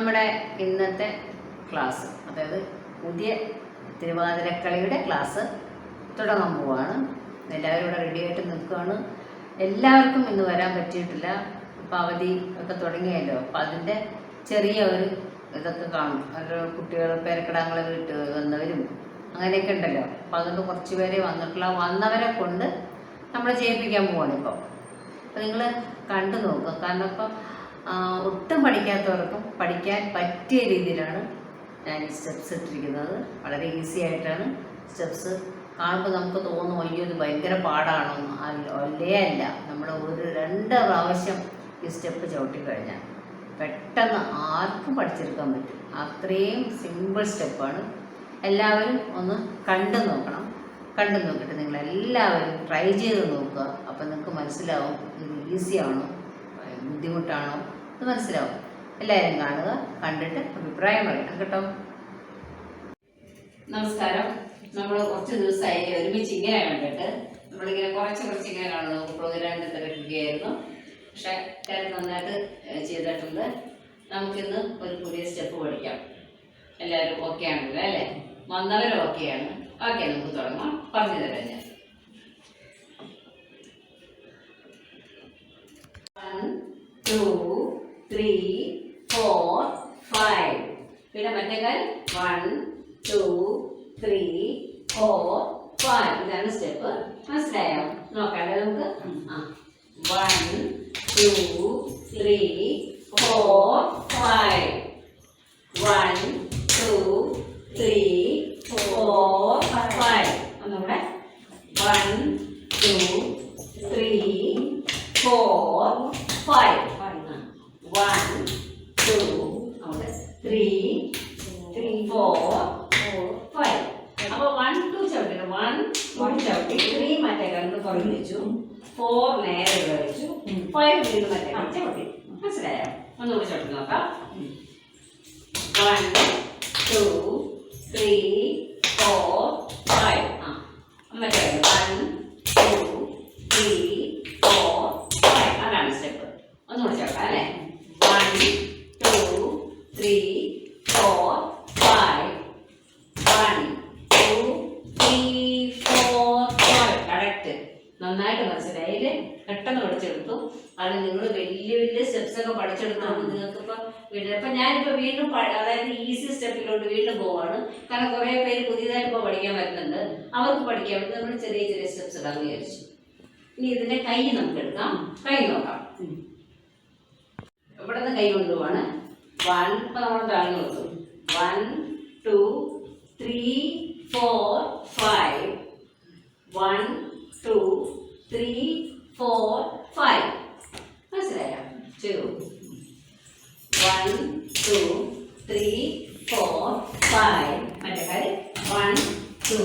നമ്മുടെ ഇന്നത്തെ ക്ലാസ് അതായത് പുതിയ തിരുവാതിരക്കളിയുടെ ക്ലാസ് തുടങ്ങാൻ പോവാണ്. എല്ലാവരും ഇവിടെ റെഡി ആയിട്ട് നിൽക്കുകയാണ്. എല്ലാവർക്കും ഇന്ന് വരാൻ പറ്റിയിട്ടില്ല. അപ്പം അവധി ഒക്കെ തുടങ്ങിയല്ലോ. അപ്പം അതിന്റെ ചെറിയ ഒരു ഇതൊക്കെ കാണും. ഒരു കുട്ടികൾ പേരക്കിടാങ്ങൾ വീട്ട് വന്നവരും അങ്ങനെയൊക്കെ ഉണ്ടല്ലോ. അപ്പം അതുകൊണ്ട് കുറച്ച് പേരെ വന്നിട്ടുള്ള വന്നവരെ കൊണ്ട് നമ്മൾ ചെയ്യിപ്പിക്കാൻ പോവാണ് ഇപ്പോൾ അപ്പം നിങ്ങൾ കണ്ടു നോക്കുക. കാരണം ഇപ്പം ഒട്ടും പഠിക്കാത്തവർക്കും പഠിക്കാൻ പറ്റിയ രീതിയിലാണ് ഞാൻ ഈ സ്റ്റെപ്സ് ഇട്ടിരിക്കുന്നത്. വളരെ ഈസി ആയിട്ടാണ് സ്റ്റെപ്സ്. കാണുമ്പോൾ നമുക്ക് തോന്നും അയ്യോ ഇത് ഭയങ്കര പാടാണെന്ന് അല്ലേ അല്ല. നമ്മൾ ഒരു രണ്ട് പ്രാവശ്യം ഈ സ്റ്റെപ്പ് ചവിട്ടി കഴിഞ്ഞാൽ പെട്ടെന്ന് ആർക്കും പഠിച്ചെടുക്കാൻ പറ്റും. അത്രയും സിമ്പിൾ സ്റ്റെപ്പാണ്. എല്ലാവരും ഒന്ന് കണ്ടു നോക്കണം. കണ്ടു നോക്കിയിട്ട് നിങ്ങൾ എല്ലാവരും ട്രൈ ചെയ്ത് നോക്കുക. അപ്പം നിങ്ങൾക്ക് മനസ്സിലാവും ഇത് ഈസിയാണോ? ബുദ്ധിമുട്ടാണോ അത് മനസ്സിലാവും. എല്ലാവരും കാണുക കണ്ടിട്ട് അഭിപ്രായം പറയണം കേട്ടോ. നമസ്കാരം. നമ്മൾ കുറച്ച് ദിവസമായി ഒരുമിച്ച് ഇങ്ങനെ കണ്ടിട്ട് നമ്മളിങ്ങനെ കുറച്ച് കുറച്ച് ഇങ്ങനെ കാണുന്നു പ്രോഗ്രാമിന്റെ തിരക്കുകയായിരുന്നു പക്ഷെ കാര്യം നന്നായിട്ട് ചെയ്തിട്ടുണ്ട്. നമുക്കിന്ന് ഒരു പുതിയ സ്റ്റെപ്പ് പഠിക്കാം. എല്ലാവരും ഓക്കെ ആണല്ലോ അല്ലേ? വന്നവരും ഓക്കെയാണ്. ഓക്കെ നമുക്ക് തുടങ്ങാം. പറഞ്ഞു തരാം ഞാൻ. ത്രീ ഫോർ ഫൈവ് പിന്നെ മറ്റേ കാര്യം one two three four five ഇതാണ് സ്റ്റെപ്പ് മനസ്സിലായോ? നോക്കാം. നമുക്ക്? ആ. One two three four five one two three four five ഒന്നുകൂടെ one two three four five one two അവിടെ. ത്രീ ത്രീ ഫോർ ഫൈവ് അപ്പൊ വൺ ടു ചവിട്ടി വൺ ടു ചവിട്ടി. ത്രീ മറ്റേ കണ്ട് പുറകിൽ വെച്ചു. ഫോർ നേരെ ഇവിടെ വെച്ചു. ഫൈവ് വീണ്ടും മറ്റേ കണ്ട് ചവിട്ടി. മനസ്സിലായോ? ഒന്നുകൂടി ചവിട്ടി നോക്കാം. One two three four five ആ മറ്റേ one two three four five അതാണ് സ്റ്റെപ്പ് ഒന്നുകൂടി ചേർക്കാം അല്ലേ one two three four five one two three four five correct നന്നായിട്ട് മനസ്സിലായി. അല്ലേ പെട്ടെന്ന് പഠിച്ചെടുത്തു. അത് നിങ്ങൾ വലിയ വലിയ സ്റ്റെപ്സ് ഒക്കെ പഠിച്ചെടുത്താണ് നിങ്ങൾക്ക് ഇപ്പൊ വീണ്ടും ഇപ്പൊ ഞാനിപ്പോ വീണ്ടും അതായത് ഈസി സ്റ്റെപ്പിലോട്ട് വീണ്ടും പോവാണ്. കാരണം കുറെ പേര് പുതിയതായിട്ട് ഇപ്പൊ പഠിക്കാൻ വരുന്നുണ്ട്. അവർക്ക് പഠിക്കാൻ വേണ്ടി നമ്മൾ ചെറിയ ചെറിയ സ്റ്റെപ്സ് ഇടാൻ വിചാരിച്ചു. ഇനി ഇതിന്റെ കൈ നമുക്ക് എടുക്കാം കൈ നോക്കാം. ഇവിടെ നിന്ന് കൈ കൊണ്ടുപോവാണ്. വൺ ഇപ്പൊ നമ്മൾ താഴ്ന്നു കൊടുത്തു. One two three four five one two three four five മനസ്സിലായോ? Two one two three four five മറ്റേ കാര്യം? One two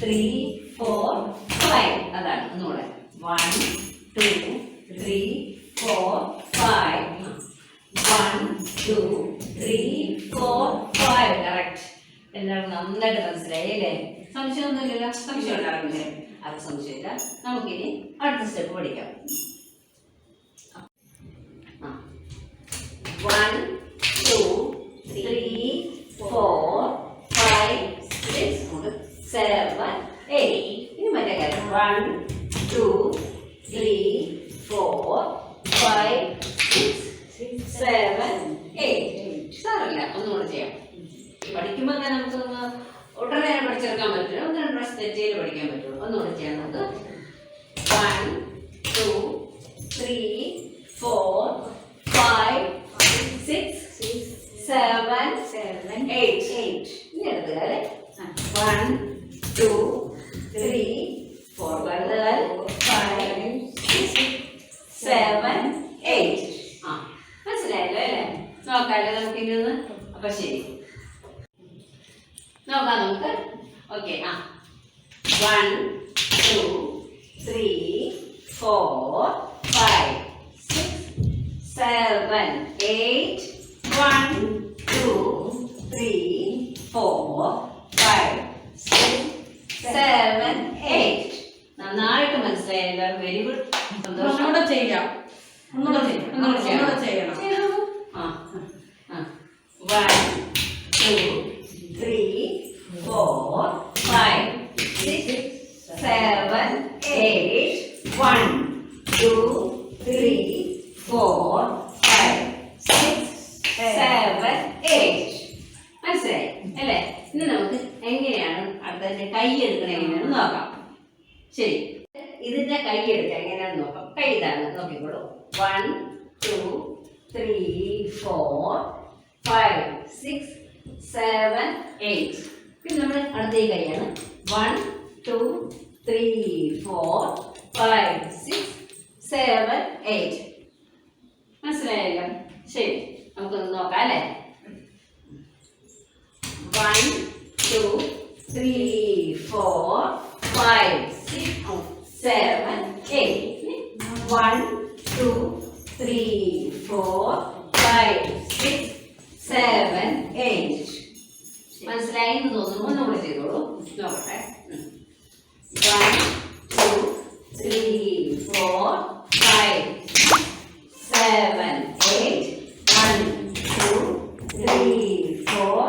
three four five അതാണ് ഒന്നുകൂടെ. One two three four five one two three four five correct എല്ലാവരും നന്നായിട്ട് മനസ്സിലായി അല്ലേ? സംശയമൊന്നുമില്ലല്ലോ? സംശയം ഉണ്ടാകുന്നില്ലേ അത് സംശയമില്ല. നമുക്കിനി അടുത്ത സ്റ്റെപ്പ് പഠിക്കാം. One two three four five six seven eight ഇനി മറ്റേ കാര്യം. One two three four five six seven eight സാറല്ല ഒന്നുകൂടെ ചെയ്യാം. പഠിക്കുമ്പോൾ തന്നെ നമുക്ക് ഉടനെ തന്നെ പഠിച്ചെടുക്കാൻ പറ്റില്ല ഒന്ന് രണ്ട് പ്രാവശ്യം തെറ്റയിൽ പഠിക്കാൻ പറ്റുള്ളൂ. ഒന്ന് ചെയ്യാം നമുക്ക്. One two three four five six seven seven eight eight ഇനി എടുത്തുക അല്ലേ? One two three four five six seven eight ആ. മനസ്സിലായല്ലോ അല്ലേ? നോക്കാമല്ലോ നമുക്ക് ഇനി ഒന്ന്? അപ്പൊ ശരി. നോക്കാം നമുക്ക്. ഓക്കെ ആ. One two three four five six seven eight one two three four five six seven eight നന്നായിട്ട് മനസ്സിലായി എല്ലാവരും. വെരി ഗുഡ് സന്തോഷം. ചെയ്യാം. ഒന്നുകൂടെ ചെയ്യാം. ഒന്നുകൂടെ ചെയ്യണം. ഒന്നുകൂടെ four, five, six, seven, eight, one, two, three, four, five, six, seven, eight. മനസ്സിലായി? അല്ലേ? ഇന്ന് നമുക്ക് എങ്ങനെയാണ് അടുത്തതിന്റെ കൈ എടുക്കണേ എങ്ങനെയാണെന്ന് നോക്കാം. ശരി. ഇതിന്റെ കൈ എടുക്കുക എങ്ങനെയാണെന്ന് നോക്കാം. കൈ ഇതാണ്. നോക്കിക്കോളൂ. One two three four five six seven eight പിന്നെ നമ്മൾ അടുത്ത കൈയാണ്. One two three four five six seven eight മനസ്സിലായല്ലോ? ശരി നമുക്കൊന്ന് നോക്കാം അല്ലേ? One two three four five six seven eight one two three four five six seven eight മനസ്സിലായി എന്ന് തോന്നുന്നു ഒന്നുകൂടെ ചെയ്തോളൂ. നോക്കട്ടെ. One two three four five seven eight one two three four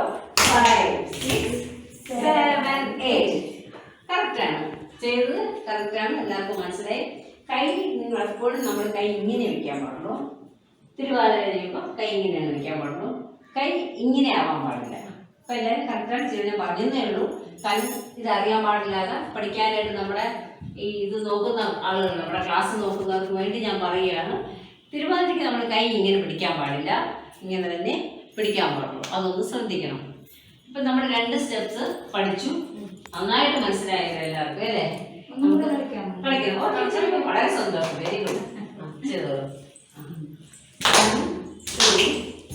five six seven eight കറക്റ്റാണ് ചെയ്തത് കറക്റ്റാണ് എല്ലാവർക്കും മനസ്സിലായി. കൈ നിങ്ങൾ എപ്പോഴും നമ്മൾ കൈ ഇങ്ങനെ വയ്ക്കാൻ പാടുള്ളൂ. തിരുവാതിര കഴിയുമ്പോൾ കൈ ഇങ്ങനെയാണ് വയ്ക്കാൻ പാടുള്ളൂ. കൈ ഇങ്ങനെ ആവാൻ പാടില്ല. അപ്പം എല്ലാവരും കറക്റ്റായിട്ട് ചെയ്ത് ഞാൻ പറഞ്ഞതേ ഉള്ളൂ. ഇത് അറിയാൻ പാടില്ലാതെ പഠിക്കാനായിട്ട് നമ്മുടെ ഈ ഇത് നോക്കുന്ന ആളുകൾ നമ്മുടെ ക്ലാസ് നോക്കുന്നവർക്ക് വേണ്ടി ഞാൻ പറയുകയാണ്. തിരുവാതിരയ്ക്ക് നമ്മൾ കൈ ഇങ്ങനെ പിടിക്കാൻ പാടില്ല. ഇങ്ങനെ തന്നെ പിടിക്കാൻ പാടുള്ളൂ. അതൊന്ന് ശ്രദ്ധിക്കണം. ഇപ്പം നമ്മൾ രണ്ട് സ്റ്റെപ്സ് പഠിച്ചു. നന്നായിട്ട് മനസ്സിലായല്ലോ എല്ലാവർക്കും അല്ലേ? കളിക്കണം വളരെ സന്തോഷം. വെരി ഗുഡ് ചെയ്തോളൂ.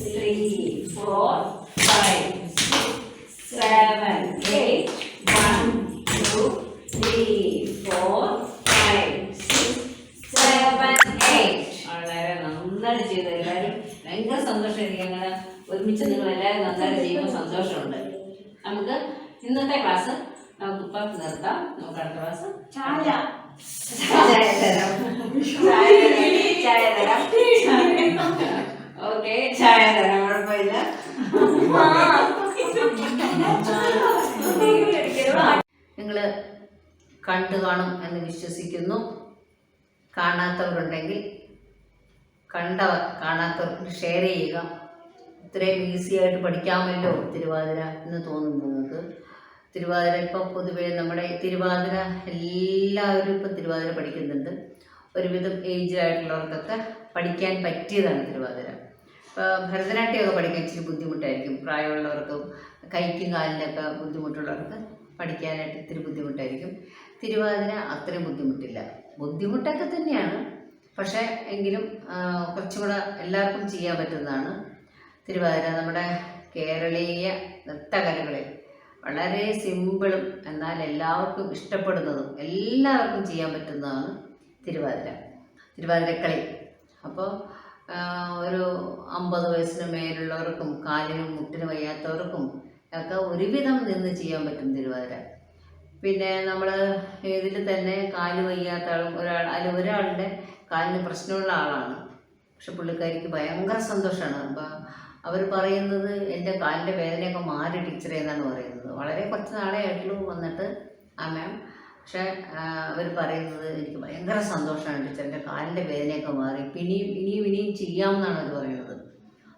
Three four five six seven eight one two three four five six seven eight വളരെ നന്നായിട്ട് ചെയ്തു എല്ലാവരും ഭയങ്കര സന്തോഷം എനിക്ക് അങ്ങനെ ഒരുമിച്ച് നിങ്ങൾ എല്ലാവരും നന്നായിട്ട് ചെയ്യുമ്പോൾ സന്തോഷമുണ്ട് നമുക്ക് ഇന്നത്തെ ക്ലാസ് നമുക്ക് ഇപ്പൊ നിർത്താം. നമുക്ക് അടുത്ത ക്ലാസ് ചായ. ചായ ചായ തരാം ചായ തരാം. ഓക്കെ ചായ തരാം കുഴപ്പമില്ല. നിങ്ങൾ കണ്ടു കാണും എന്ന് വിശ്വസിക്കുന്നു. കാണാത്തവരുണ്ടെങ്കിൽ കണ്ടവർ കാണാത്തവർക്ക് ഷെയർ ചെയ്യുക. ഇത്രയും ഈസി ആയിട്ട് പഠിക്കാമല്ലോ തിരുവാതിര എന്ന് തോന്നും നിങ്ങൾക്ക്. തിരുവാതിര ഇപ്പം പൊതുവേ നമ്മുടെ തിരുവാതിര എല്ലാവരും ഇപ്പം തിരുവാതിര പഠിക്കുന്നുണ്ട്. ഒരുവിധം ഏജ് ആയിട്ടുള്ളവർക്കൊക്കെ പഠിക്കാൻ പറ്റിയതാണ് തിരുവാതിര. ഇപ്പോൾ ഭരതനാട്യമൊക്കെ പഠിക്കാൻ ഇച്ചിരി ബുദ്ധിമുട്ടായിരിക്കും. പ്രായമുള്ളവർക്കും കൈക്കും കാലിനൊക്കെ ബുദ്ധിമുട്ടുള്ളവർക്ക് പഠിക്കാനായിട്ട് ഇത്തിരി ബുദ്ധിമുട്ടായിരിക്കും. തിരുവാതിര അത്രയും ബുദ്ധിമുട്ടില്ല. ബുദ്ധിമുട്ടൊക്കെ തന്നെയാണ്. പക്ഷേ എങ്കിലും കുറച്ചുകൂടെ എല്ലാവർക്കും ചെയ്യാൻ പറ്റുന്നതാണ്. തിരുവാതിര നമ്മുടെ കേരളീയ നൃത്തകലകളിൽ വളരെ സിമ്പിളും എന്നാൽ എല്ലാവർക്കും ഇഷ്ടപ്പെടുന്നതും എല്ലാവർക്കും ചെയ്യാൻ പറ്റുന്നതാണ് തിരുവാതിര. തിരുവാതിരക്കളി. അപ്പോൾ ഒരു അമ്പത് വയസ്സിന് മേലുള്ളവർക്കും കാലിനും മുട്ടിന് വയ്യാത്തവർക്കും ഒക്കെ ഒരുവിധം നിന്ന് ചെയ്യാൻ പറ്റും തിരുവാതിര. പിന്നെ നമ്മൾ ഇതിൽ തന്നെ കാൽ വയ്യാത്ത ആളും ഒരാൾ അതിൽ ഒരാളുടെ കാലിന് പ്രശ്നമുള്ള ആളാണ്. പക്ഷെ പുള്ളിക്കാരിക്ക് ഭയങ്കര സന്തോഷമാണ്. അപ്പം അവർ പറയുന്നത് എന്റെ കാലിന്റെ വേദനയൊക്കെ മാറി ടീച്ചറെ എന്നാണ് പറയുന്നത്. വളരെ കുറച്ച് നാളെ ആയിട്ടുള്ളൂ വന്നിട്ട് ആ മാം. പക്ഷേ അവർ പറയുന്നത് എനിക്ക് ഭയങ്കര സന്തോഷമാണ് ടീച്ചർ. എന്റെ കാലിന്റെ വേദനയൊക്കെ മാറി. ഇനിയും ഇനിയും ഇനിയും ചെയ്യാമെന്നാണ് അവർ പറയുന്നത്.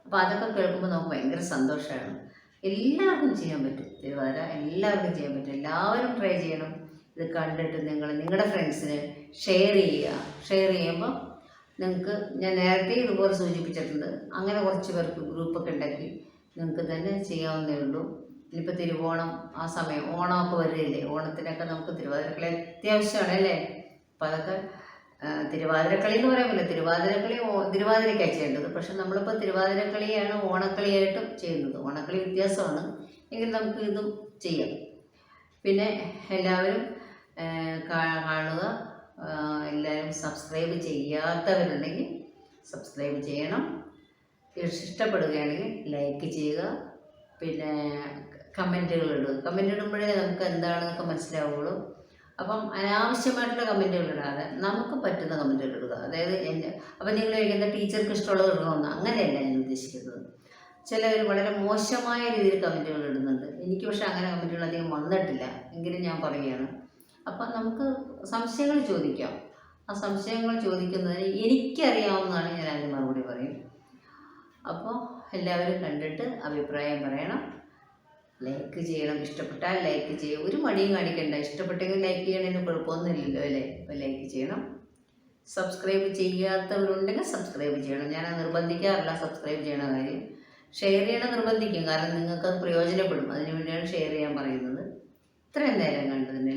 അപ്പോൾ അതൊക്കെ കേൾക്കുമ്പോൾ നമുക്ക് ഭയങ്കര സന്തോഷമാണ്. എല്ലാവർക്കും ചെയ്യാൻ പറ്റും. തിരുവാതിര എല്ലാവർക്കും ചെയ്യാൻ പറ്റും. എല്ലാവരും ട്രൈ ചെയ്യണം. ഇത് കണ്ടിട്ട് നിങ്ങൾ നിങ്ങളുടെ ഫ്രണ്ട്സിന് ഷെയർ ചെയ്യുക. ഷെയർ ചെയ്യുമ്പോൾ നിങ്ങൾക്ക് ഞാൻ നേരത്തെ ഇതുപോലെ സൂചിപ്പിച്ചിട്ടുണ്ട്. അങ്ങനെ കുറച്ച് പേർക്ക് ഗ്രൂപ്പൊക്കെ ഉണ്ടാക്കി നിങ്ങൾക്ക് തന്നെ ചെയ്യാവുന്നേ ഉള്ളൂ. ഇനിയിപ്പോൾ തിരുവോണം ആ സമയം ഓണമൊക്കെ വരികയില്ലേ? ഓണത്തിനൊക്കെ നമുക്ക് തിരുവാതിരക്കളി അത്യാവശ്യമാണ് അല്ലേ? അപ്പം അതൊക്കെ തിരുവാതിരക്കളി എന്ന് പറയാൻ പറ്റില്ല. തിരുവാതിരക്കളി തിരുവാതിരയ്ക്കാണ് ചെയ്യേണ്ടത്. പക്ഷെ നമ്മളിപ്പോൾ തിരുവാതിരക്കളിയാണ് ഓണക്കളിയായിട്ടും ചെയ്യുന്നത്. ഓണക്കളി വ്യത്യാസമാണ്. എങ്കിൽ നമുക്ക് ഇതും ചെയ്യാം. പിന്നെ എല്ലാവരും കാണുക. എല്ലാവരും സബ്സ്ക്രൈബ് ചെയ്യാത്തവരുണ്ടെങ്കിൽ സബ്സ്ക്രൈബ് ചെയ്യണം. ഇഷ്ടപ്പെടുകയാണെങ്കിൽ ലൈക്ക് ചെയ്യുക. പിന്നെ കമന്റുകൾ ഇടുക. കമന്റ് ഇടുമ്പോഴേ നമുക്ക് എന്താണെന്നൊക്കെ മനസ്സിലാവുള്ളൂ. അപ്പം അനാവശ്യമായിട്ടുള്ള കമന്റുകൾ ഇടാതെ നമുക്ക് പറ്റുന്ന കമന്റുകൾ ഇടുക. അതായത് എന്റെ അപ്പം നിങ്ങൾ കഴിക്കുന്ന ടീച്ചർക്ക് ഇഷ്ടമുള്ളത് ഇടണമെന്ന് അങ്ങനെയല്ല ഞാൻ ഉദ്ദേശിക്കുന്നത്. ചിലർ വളരെ മോശമായ രീതിയിൽ കമന്റുകൾ ഇടുന്നുണ്ട്. എനിക്ക് പക്ഷേ അങ്ങനെ കമന്റുകൾ അധികം വന്നിട്ടില്ല. എങ്കിലും ഞാൻ പറയുകയാണ്. അപ്പം നമുക്ക് സംശയങ്ങൾ ചോദിക്കാം. ആ സംശയങ്ങൾ ചോദിക്കുന്നതിന് എനിക്കറിയാവുന്നതാണ് ഞാൻ അതിന് മറുപടി പറയും. അപ്പോൾ എല്ലാവരും കണ്ടിട്ട് അഭിപ്രായം പറയണം. ലൈക്ക് ചെയ്യണം. ഇഷ്ടപ്പെട്ടാൽ ലൈക്ക് ചെയ്യുക ഒരു മടിയും കാണിക്കണ്ട. ഇഷ്ടപ്പെട്ടെങ്കിൽ ലൈക്ക് ചെയ്യണതിന് കുഴപ്പമൊന്നുമില്ലല്ലോ അല്ലേ? അപ്പോൾ ലൈക്ക് ചെയ്യണം. സബ്സ്ക്രൈബ് ചെയ്യാത്തവരുണ്ടെങ്കിൽ സബ്സ്ക്രൈബ് ചെയ്യണം. ഞാൻ നിർബന്ധിക്കാറില്ല സബ്സ്ക്രൈബ് ചെയ്യണ കാര്യം. ഷെയർ ചെയ്യണം നിർബന്ധിക്കും. കാരണം നിങ്ങൾക്ക് അത് പ്രയോജനപ്പെടും. അതിനു വേണ്ടിയാണ് ഷെയർ ചെയ്യാൻ പറയുന്നത്. ഇത്രയും നേരം കണ്ടതിന്.